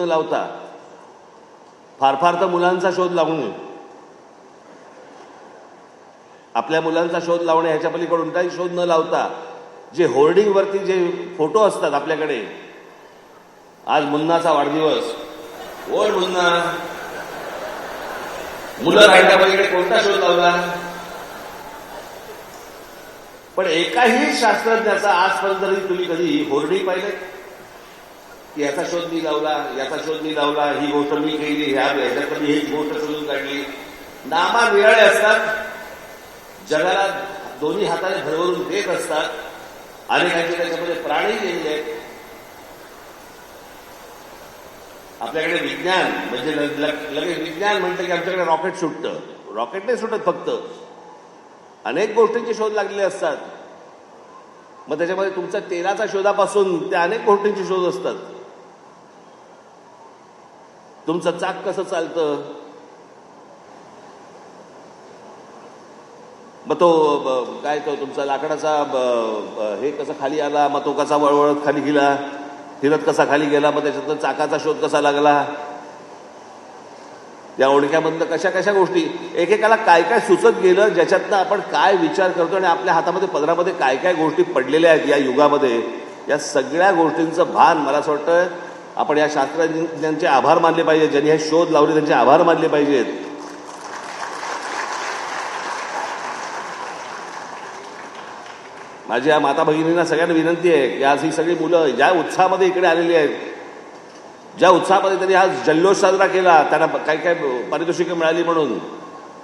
न लावता. फार फार तर मुलांचा शोध लावणे आपल्या मुलांचा शोध लावणे ह्याच्या पलीकडून काही शोध न लावता जे होर्डिंगवरती जे फोटो असतात आपल्याकडे आज मुन्नाचा वाढदिवस. ओढ मुन्ना. मुलं राहिल्या पलीकडे कोणता शोध लावला? पण एकाही शास्त्रज्ञाचा आजपर्यंत तरी तुम्ही कधी होर्डिंग पाहिले याचा शोध मी लावला याचा शोध मी लावला ही गोष्ट मी केली ह्या याच्यात मी ही गोष्ट शोधून काढली. नामा निराळे असतात. जगाला दोन्ही हाताने भरवरून देत असतात. अनेकांचे त्याच्यामध्ये प्राणी गेलेले आहेत. आपल्याकडे विज्ञान म्हणजे लगेच विज्ञान म्हणतं की आमच्याकडे रॉकेट सुटतं. रॉकेट नाही सुटत फक्त. अनेक गोष्टींचे शोध लागलेले असतात. मग त्याच्यामध्ये तुमचा तेलाचा शोधापासून त्या अनेक गोष्टींचे शोध असतात. तुमचं चाक कसं चालतं? मग तो काय तो तुमचा लाकडाचा हे कसं खाली आला? मग तो कसा वळवळत खाली गेला? फिरत कसा खाली गेला? मग त्याच्यातून चाकाचा शोध कसा लागला? त्या ओळख्यामधलं कशा कशा गोष्टी? एकेकाला काय काय सुचत गेलं ज्याच्यातनं आपण काय विचार करतो आणि आपल्या हातामध्ये पदरामध्ये काय काय गोष्टी पडलेल्या आहेत या युगामध्ये? या सगळ्या गोष्टींचं भान मला असं वाटतं आपण या शास्त्रज्ञांचे आभार मानले पाहिजे. ज्यांनी हे शोध लावले त्यांचे आभार मानले पाहिजेत. माझ्या माता भगिनींना सगळ्यांना विनंती आहे की आज ही सगळी मुलं ज्या उत्साहामध्ये इकडे आलेली आहेत ज्या उत्साहामध्ये त्यांनी आज जल्लोष साजरा केला त्यांना काही काय पारितोषिकं मिळाली म्हणून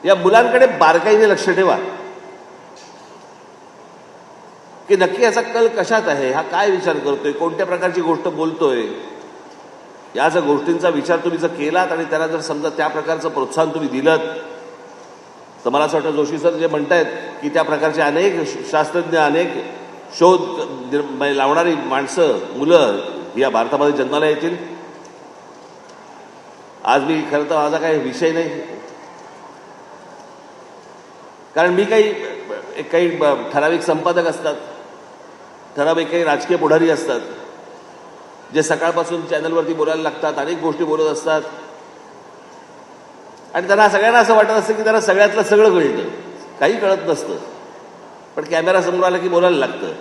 या मुलांकडे बारकाईने लक्ष ठेवा. की नक्की याचा कल कशात आहे? हा काय विचार करतोय? कोणत्या प्रकारची गोष्ट बोलतोय? या जर गोष्टींचा विचार तुम्ही जर केलात आणि त्याला जर समजा त्या प्रकारचं प्रोत्साहन तुम्ही दिलं तर मला असं वाटतं जोशी सर जे म्हणतायत की त्या प्रकारचे अनेक शास्त्रज्ञ अनेक शोध म्हणजे लावणारी माणसं मुलं या भारतामध्ये जन्माला येतील. आज मी खरं तर माझा काही विषय नाही. कारण मी काही एक काही ठराविक संपादक असतात. ठराविक काही राजकीय पुढारी असतात. जे सकाळपासून चॅनलवरती बोलायला लागतात अनेक गोष्टी बोलत असतात. आणि त्यांना सगळ्यांना असं वाटत असतं की त्यांना सगळ्यातलं सगळं कळतं. काही कळत नसतं. पण कॅमेरा समोर आला की बोलायला लागतं.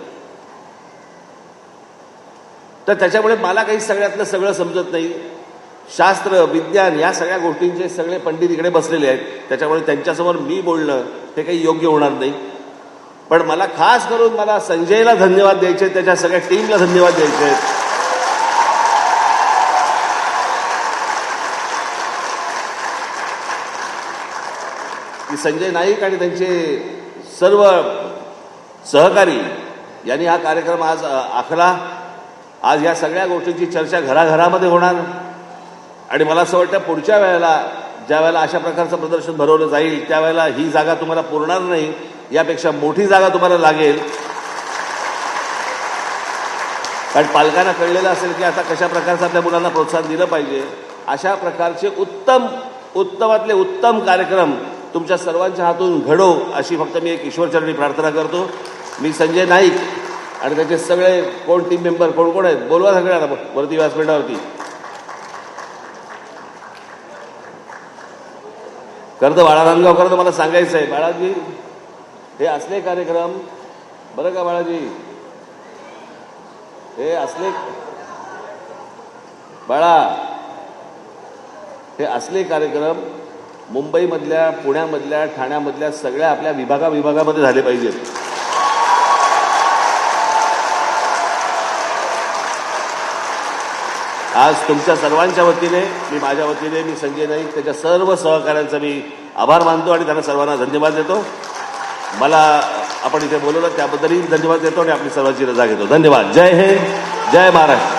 तर त्याच्यामुळे मला काही सगळ्यातलं सगळं समजत नाही. शास्त्र विज्ञान या सगळ्या गोष्टींचे सगळे पंडित इकडे बसलेले आहेत. त्याच्यामुळे त्यांच्यासमोर मी बोलणं हे काही योग्य होणार नाही. पण मला खास करून मला संजयला धन्यवाद द्यायचे आहेत, त्याच्या सगळ्या टीमला धन्यवाद द्यायचे आहेत. की संजय नाईक आणि त्यांचे सर्व सहकारी यांनी हा कार्यक्रम आज आखला. आज या सगळ्या गोष्टींची चर्चा घराघरामध्ये होणार. आणि मला असं वाटतं पुढच्या वेळेला ज्या वेळेला अशा प्रकारचं प्रदर्शन भरवलं जाईल त्यावेळेला ही जागा तुम्हाला पुरणार नाही. यापेक्षा मोठी जागा तुम्हाला लागेल. कारण पालकांना कळलेलं असेल की आता कशा प्रकारचं आपल्या मुलांना प्रोत्साहन दिलं पाहिजे. अशा प्रकारचे उत्तम उत्तमातले उत्तम कार्यक्रम तुमच्या सर्वांच्या हातून घडो अशी फक्त मी एक ईश्वरचरणी प्रार्थना करतो. मी संजय नाईक आणि त्याचे सगळे कोण टीम मेंबर कोण कोण आहेत बोलवा सगळ्यांना वरती व्यासपीठावरती. खरं तर बाळा नांदगावकर तर मला सांगायचं आहे बाळाजी हे असले कार्यक्रम बरं का बाळाजी? हे असले बाळा हे असले कार्यक्रम मुंबईमधल्या पुण्यामधल्या ठाण्यामधल्या सगळ्या आपल्या विभागा विभागामध्ये झाले पाहिजेत. आज तुमच्या सर्वांच्या वतीने मी माझ्या वतीने मी संजय नाईक त्याच्या सर्व सहकाऱ्यांचा मी आभार मानतो आणि त्यांना सर्वांना धन्यवाद देतो. मला आपण इथे बोलवलं त्याबद्दलही धन्यवाद देतो आणि आपली सर्वांची रजा घेतो. धन्यवाद. जय हिंद जय महाराष्ट्र.